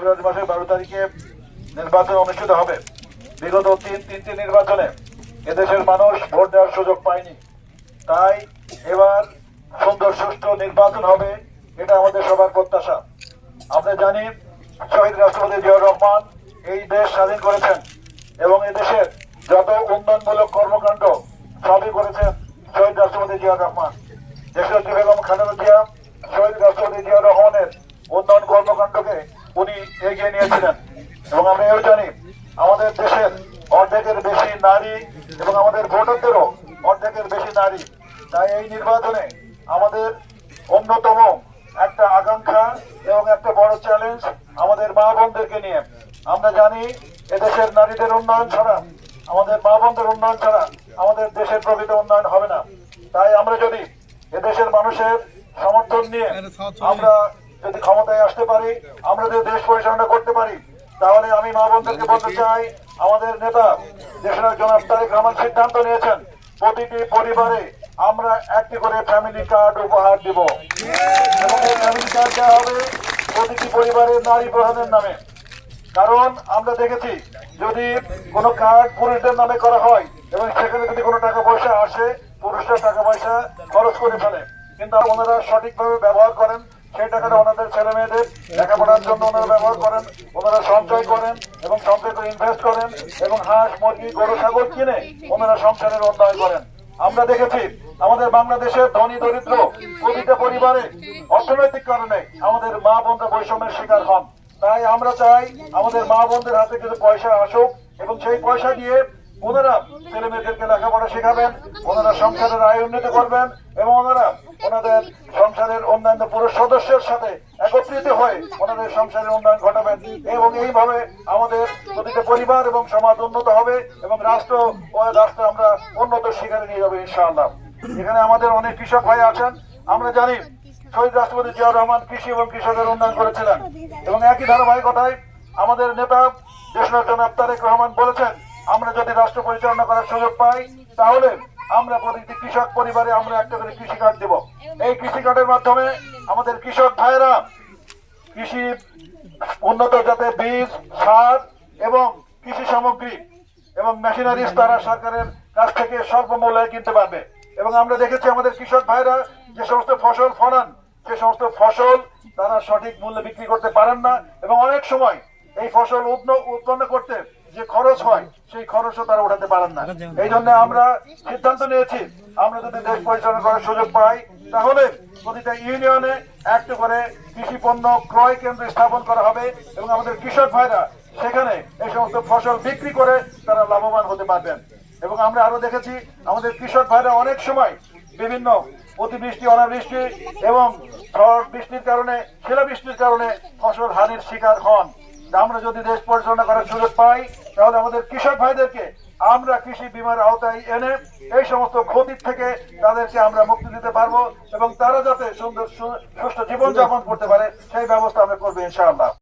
ফেব্রুয়ারি মাসের বারো তারিখে নির্বাচন অনুষ্ঠিত হবে। বিগত তিন তিনটি নির্বাচনে এদেশের মানুষ ভোট দেওয়ার সুযোগ পায়নি। তাই এবার সুন্দর সুষ্ঠু নির্বাচন হবে, এটা আমাদের সবার প্রত্যাশা। আমরা জানি শহীদ রাষ্ট্রপতি জিয়াউর রহমান এই দেশ স্বাধীন করেছেন এবং এদেশের যত উন্নয়নমূলক কর্মকাণ্ড সবই করেছেন শহীদ রাষ্ট্রপতি জিয়াউর রহমান। দেশের বেগম খালেদা জিয়া, শহীদ রাষ্ট্রপতি জিয়াউর রহমানের উন্নয়ন কর্মকাণ্ডকে উনি এগিয়ে নিয়েছিলেন এবং আমরা এও জানি আমাদের দেশের অর্ধেকের বেশি নারী এবং আমাদের ভোটারদেরও অর্ধেকের বেশি নারী। তাই এই নির্বাচনে আমাদের অন্যতম একটা আকাঙ্ক্ষা এবং একটা বড় চ্যালেঞ্জ আমাদের মা বোনদেরকে নিয়ে। আমরা জানি এদেশের নারীদের উন্নয়ন ছাড়া, আমাদের মা বোনদের উন্নয়ন ছাড়া আমাদের দেশের প্রকৃত উন্নয়ন হবে না। তাই আমরা যদি এদেশের মানুষের সমর্থন নিয়ে আমরা যদি ক্ষমতায় আসতে পারি, আমরা যদি দেশ পরিচালনা করতে পারি তাহলে আমি মা বোনদেরকে বলতে চাই আমাদের নেতা দেশের জনাব তারেক রহমান সিদ্ধান্ত নিয়েছেন প্রতিটি পরিবারে আমরা একটি করে ফ্যামিলি কার্ড উপহার দিব। এবং এই ফ্যামিলি কার্ড দেওয়া হবে প্রতিটি পরিবারের নারী প্রধানের নামে। কারণ আমরা দেখেছি যদি কোনো কার্ড পুরুষদের নামে করা হয় এবং সেখানে যদি কোনো টাকা পয়সা আসে পুরুষরা টাকা পয়সা খরচ করে ফেলে। কিন্তু ওনারা সঠিকভাবে ব্যবহার করেন সেই টাকাটা ওনাদের ছেলে মেয়েদের লেখাপড়ার জন্য ওনারা ব্যবহার করেন, ওনারা সঞ্চয় করেন এবং সঞ্চয় করে ইনভেস্ট করেন এবং হাঁস, মুরগি, গরু, ছাগল কিনে ওনারা সংসারের উন্নয়ন করেন। আমরা দেখেছি আমাদের বাংলাদেশের ধনী, দরিদ্র প্রতিটা পরিবারে অর্থনৈতিক কারণে আমাদের মা বোনরা বৈষম্যের শিকার হন। তাই আমরা চাই আমাদের মা বোনদের হাতে কিছু পয়সা আসুক এবং সেই পয়সা দিয়ে ওনারা ছেলে মেয়েদেরকে লেখাপড়া শেখাবেন, ওনারা সংসারের আয় উন্নতি করবেন এবং ওনারা ওনাদের সংসারের অন্যান্য পুরুষ সদস্যের সাথে একত্রিত হয়ে ওনাদের সংসারের উন্নয়ন ঘটাবেন। এবং এইভাবে আমাদের প্রতিটা পরিবার এবং সমাজ উন্নত হবে এবং রাষ্ট্র রাষ্ট্র আমরা উন্নত শিকারে নিয়ে যাব ইনশাআল্লাহ। এখানে আমাদের অনেক কৃষক ভাই আছেন। আমরা জানি শহীদ রাষ্ট্রপতি জিয়াউর রহমান কৃষি এবং কৃষকের উন্নয়ন করেছিলেন। এবং একই ধারাবাহিকতায় আমাদের নেতা দেশের জনাব তারেক রহমান বলেছেন আমরা যদি রাষ্ট্র পরিচালনা করার সুযোগ পাই, তাহলে আমরা প্রতিটি কৃষক পরিবারে আমরা একটা করে কৃষি কার্ড দেব। এই কৃষি কার্ডের মাধ্যমে আমাদের কৃষক ভাইরা কৃষি উন্নত জাতের বীজ, সার এবং কৃষি সামগ্রী এবং মেশিনারিজ তারা সরকারের কাছ থেকে স্বল্প মূল্যে কিনতে পারবে। এবং আমরা দেখেছি আমাদের কৃষক ভাইরা যে সমস্ত ফসল ফলান, সে সমস্ত ফসল তারা সঠিক মূল্যে বিক্রি করতে পারেন না এবং অনেক সময় এই ফসল উৎপন্ন করতে যে খরচ হয়, সেই খরচও তারা উঠাতে পারেন না। এই জন্য আমরা সিদ্ধান্ত নিয়েছি, আমরা যদি দেশ পরিচালনা করার সুযোগ পাই, তাহলে প্রতিটা ইউনিয়নে একটা করে কৃষি পণ্য ক্রয় কেন্দ্র স্থাপন করা হবে এবং আমাদের কৃষক ভাইরা সেখানে এই সমস্ত ফসল বিক্রি করে তারা লাভবান হতে পারবেন। এবং আমরা আরও দেখেছি, আমাদের কৃষক ভাইরা অনেক সময় বিভিন্ন অতিবৃষ্টি, অনাবৃষ্টি এবং ঝড়, বৃষ্টির কারণে, শিলাবৃষ্টির কারণে ফসল হানির শিকার হন। আমরা যদি দেশ পরিচালনা করার সুযোগ পাই, তাহলে আমাদের কৃষক ভাইদেরকে আমরা কৃষি বিমার আওতায় এনে এই সমস্ত ক্ষতির থেকে তাদেরকে আমরা মুক্তি দিতে পারব এবং তারা যাতে সুন্দর সুস্থ সুষ্ঠু জীবনযাপন করতে পারে, সেই ব্যবস্থা আমরা করব ইনশাআল্লাহ।